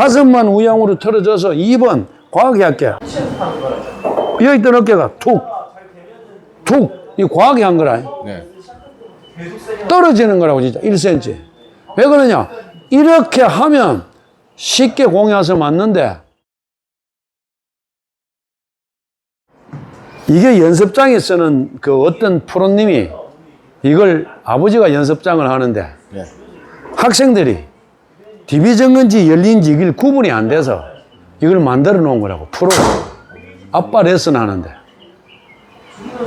가슴만 우양으로 틀어져서 2번 과하게 할게. 여기 있던 어깨가 툭, 툭. 이 과하게 한 거라. 네. 떨어지는 거라고 진짜 1cm. 왜 그러냐? 이렇게 하면 쉽게 공이 와서 맞는데 이게 연습장에서는 그 어떤 프로님이 이걸 아버지가 연습장을 하는데 네. 학생들이 디비전 건지 열린 지 이걸 구분이 안 돼서 이걸 만들어 놓은 거라고 프로. 아빠 레슨 하는데.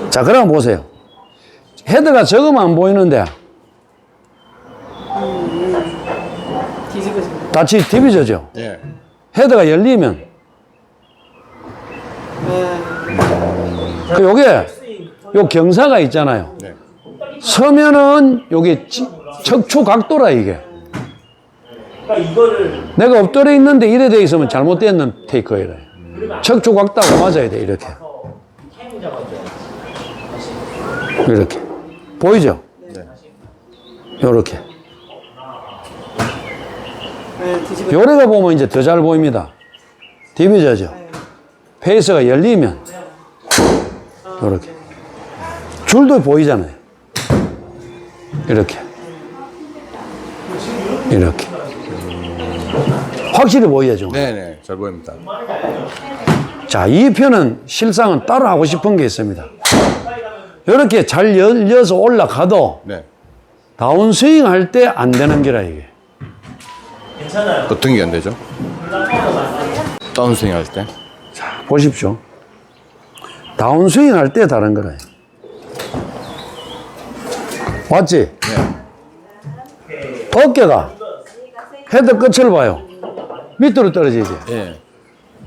자 그럼 보세요. 헤드가 적으면 안 보이는데. 다치 디비저죠? 네. 헤드가 열리면. 그 요게 요 경사가 있잖아요. 네. 서면은 요게 지- 척추 각도라 이게 그러니까 이거를 내가 엎드려 있는데 이래 돼 있으면 잘못된 테이크어이래 척추 각도하고 맞아야 돼 이렇게. 이렇게. 보이죠? 네. 요렇게. 네, 뒤집어. 요래가 보면 이제 더 잘 보입니다. 디비저죠? 페이스가 열리면 요렇게. 줄도 보이잖아요. 이렇게. 이렇게 확실히 보여야죠 네네. 잘 보입니다. 자, 이 편은 실상은 따로 하고 싶은 게 있습니다. 이렇게 잘 열려서 올라가도 네. 다운스윙 할 때 안 되는 게라 이게. 괜찮아요. 어떤 게 안 되죠? 다운스윙 할 때. 보십시오. 다운스윙 할 때 다른 거라. 맞지? 네. 어깨가 헤드 끝을 봐요. 밑으로 떨어지지. 네.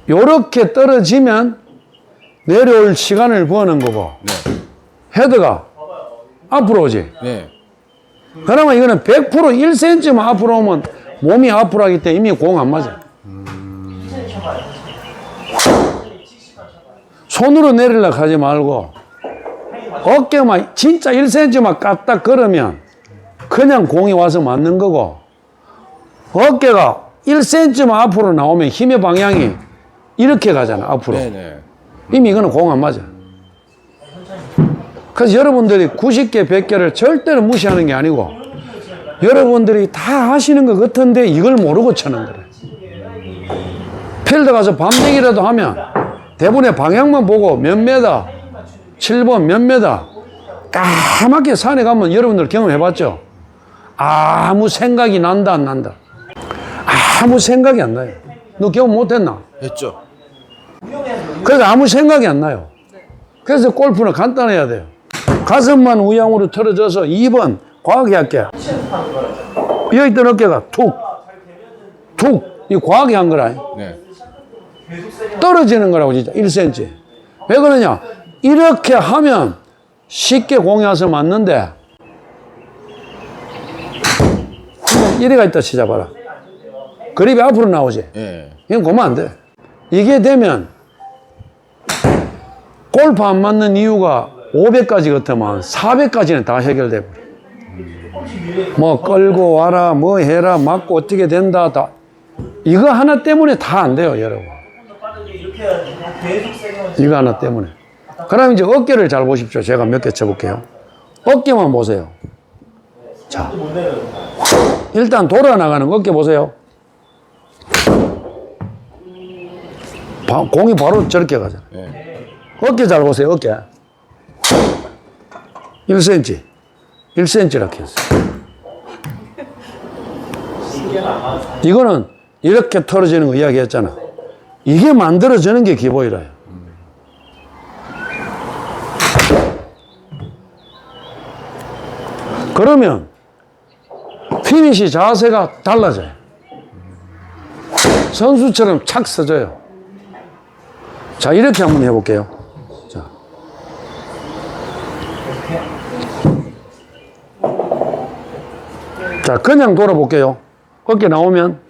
요렇게 떨어지면 내려올 시간을 버는 거고 네. 헤드가 앞으로 오지. 네. 그러면 이거는 100% 1cm만 앞으로 오면 몸이 앞으로 하기 때문에 이미 공 안 맞아. 손으로 내리려고 하지 말고 어깨만 진짜 1cm만 까딱 걸으면 그냥 공이 와서 맞는 거고 어깨가 1cm만 앞으로 나오면 힘의 방향이 이렇게 가잖아 앞으로 네네. 이미 이거는 공 안 맞아. 그래서 여러분들이 90개, 100개를 절대로 무시하는 게 아니고 여러분들이 다 하시는 것 같은데 이걸 모르고 쳐는 거래. 필드 가서 밤내기라도 하면 대부분의 방향만 보고 몇 메다, 7번 몇 메다 까맣게 산에 가면 여러분들 경험해 봤죠? 아무 생각이 난다, 안 난다? 아무 생각이 안 나요. 너 경험 못 했나? 했죠. 그래서 아무 생각이 안 나요. 그래서 골프는 간단해야 돼요. 가슴만 우양으로 틀어져서 2번 과하게 할게. 비어있던 어깨가 툭, 툭. 이 과하게 한 거라. 네. 떨어지는 거라고 진짜 1cm. 왜 그러냐? 이렇게 하면 쉽게 공이 와서 맞는데 이래가 있다 치자 봐라. 그립이 앞으로 나오지. 네. 이건 고면 안 돼. 이게 되면 골프 안 맞는 이유가 500까지 같으면 400까지는 다 해결돼 버려. 뭐 끌고 와라, 뭐 해라, 맞고 어떻게 된다, 다. 이거 하나 때문에 다 안 돼요, 여러분. 이거 하나 때문에. 그럼 이제 어깨를 잘 보십시오. 제가 몇 개 쳐볼게요. 어깨만 보세요. 자. 일단 돌아 나가는 어깨 보세요. 바- 공이 바로 저렇게 가잖아. 네. 어깨 잘 보세요, 어깨. 1cm. 1cm라고 했어요. 이거는 이렇게 털어지는 거 이야기 했잖아. 이게 만들어지는 게 기본이라요. 그러면 피니시 자세가 달라져요. 선수처럼 착 서져요. 자, 이렇게 한번 해볼게요. 자. 자, 그냥 돌아볼게요. 어깨 나오면,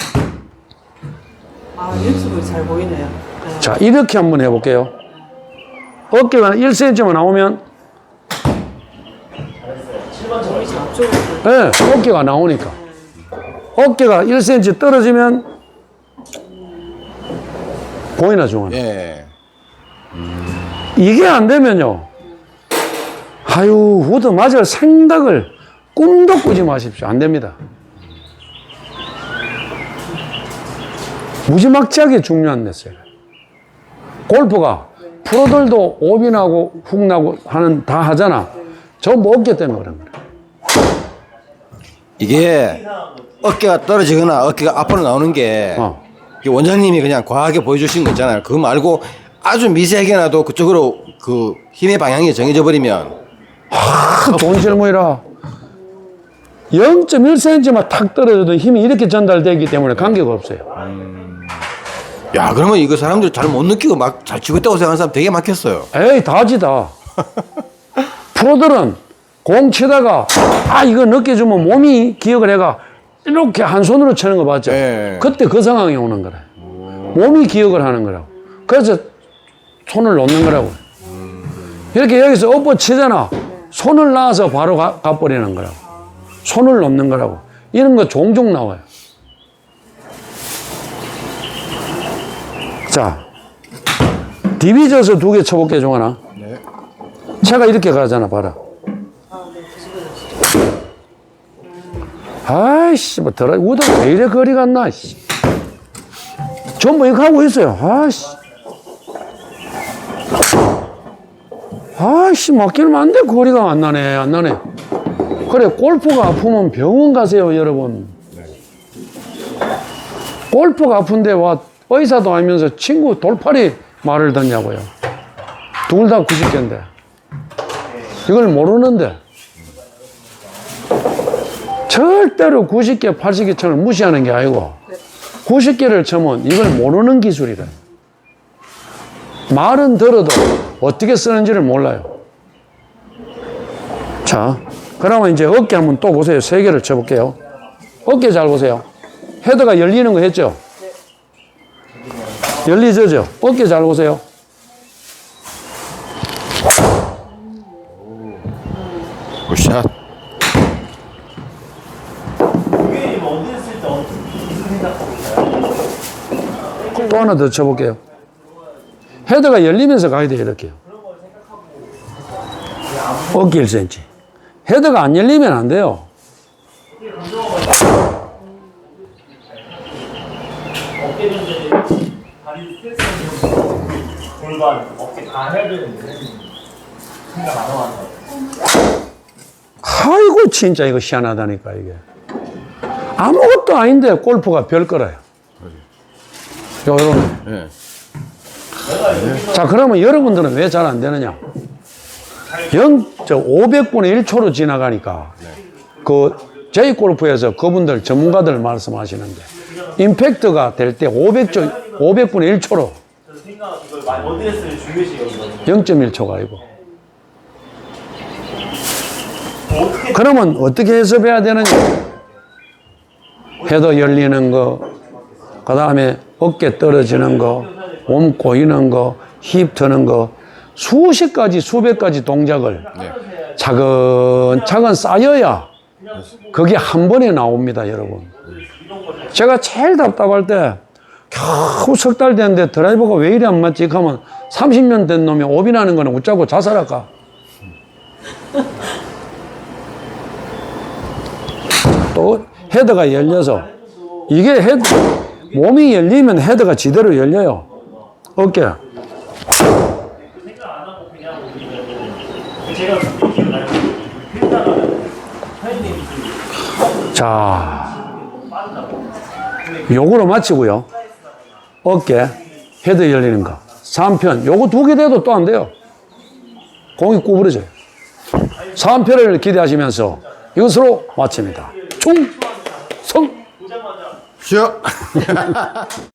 아, 유튜브 잘 보이네요. 네. 자, 이렇게 한번 해볼게요. 어깨가 1cm만 나오면, 저쪽으로. 예, 어깨가 나오니까. 어깨가 1cm 떨어지면, 보이나 중원? 예. 이게 안 되면요. 아유, 후드 맞을 생각을 꿈도 꾸지 마십시오. 안 됩니다. 무지막지하게 중요한 메시지. 골프가 프로들도 오비 나고 훅 나고 하는 다 하잖아. 저뭐 없기 때문에 그런 거야. 이게 어깨가 떨어지거나 어깨가 앞으로 나오는 게 어. 원장님이 그냥 과하게 보여주신 거 있잖아요. 그거 말고 아주 미세하게나도 그쪽으로 그 힘의 방향이 정해져 버리면 아, 좋은 질문이라. 0.1cm만 탁 떨어져도 힘이 이렇게 전달되기 때문에 관계가 없어요. 야 그러면 이거 사람들 잘 못 느끼고 막 잘 치고 있다고 생각하는 사람 되게 많겠어요. 에이, 다지다. 프로들은 공 치다가, 아, 이거 느껴주면 몸이 기억을 해가 이렇게 한 손으로 치는 거 봤죠? 예. 그때 그 상황이 오는 거라. 몸이 기억을 하는 거라고. 그래서 손을 놓는 거라고. 이렇게 여기서 엎어 치잖아. 손을 놔서 바로 가, 가버리는 거라고. 손을 놓는 거라고. 이런 거 종종 나와요. 자, 디비져서 두 개 쳐볼게, 종하나. 차가 이렇게 가잖아, 봐라. 아이씨, 뭐, 더라, 우다 왜 이래 거리 갔나, 씨. 전부 이거 하고 있어요. 아이씨. 아이씨, 맡기면 안 돼. 거리가 안 나네, 안 나네. 그래, 골프가 아프면 병원 가세요, 여러분. 골프가 아픈데 와, 의사도 아니면서 친구 돌팔이 말을 듣냐고요. 둘 다 90개인데. 이걸 모르는데. 절대로 90개, 80개 쳐를 무시하는 게 아니고, 90개를 쳐면 이걸 모르는 기술이래. 말은 들어도 어떻게 쓰는지를 몰라요. 자, 그러면 이제 어깨 한번 또 보세요. 세 개를 쳐볼게요. 어깨 잘 보세요. 헤드가 열리는 거 했죠? 열리죠? 어깨 잘 보세요. 굿샷. 교수님 어디 있을 때 어떻게 생각하고 있어요? 또 하나 더 쳐볼게요. 헤드가 열리면서 가야 돼요, 이렇게요. 어깨 1cm. 헤드가 안 열리면 안 돼요. 아이고, 진짜 이거 희한하다니까, 이게. 아무것도 아닌데 골프가 별 거라요. 요런. 예. 자, 그러면 여러분들은 왜 잘 안 되느냐? 0, 저 500분의 1초로 지나가니까 그 J골프에서 그분들 전문가들 말씀하시는데 임팩트가 될 때 500조, 500분의 1초로 저 생각 이걸 많이 어디 했을 중요시해요 이거는 0.1초가 아니고 그러면 어떻게 해석해야 되느냐? 헤더 열리는 거, 그 다음에 어깨 떨어지는 거, 몸 꼬이는 거, 힙 트는 거, 수십 가지, 수백 가지 동작을 차근차근 쌓여야 그게 한 번에 나옵니다, 여러분. 제가 제일 답답할 때 겨우 석 달 됐는데 드라이버가 왜 이리 안 맞지? 하면 30년 된 놈이 오비나는 거는 웃자고 자살할까? 또 헤드가 열려서 이게 헤드 몸이 열리면 헤드가 지대로 열려요. 어깨. 자, 요거로 마치고요. 어깨, 헤드 열리는 거. 3편. 요거 두 개 돼도 또 안 돼요. 공이 구부러져요. 3편을 기대하시면서 이것으로 마칩니다. 충성! 行。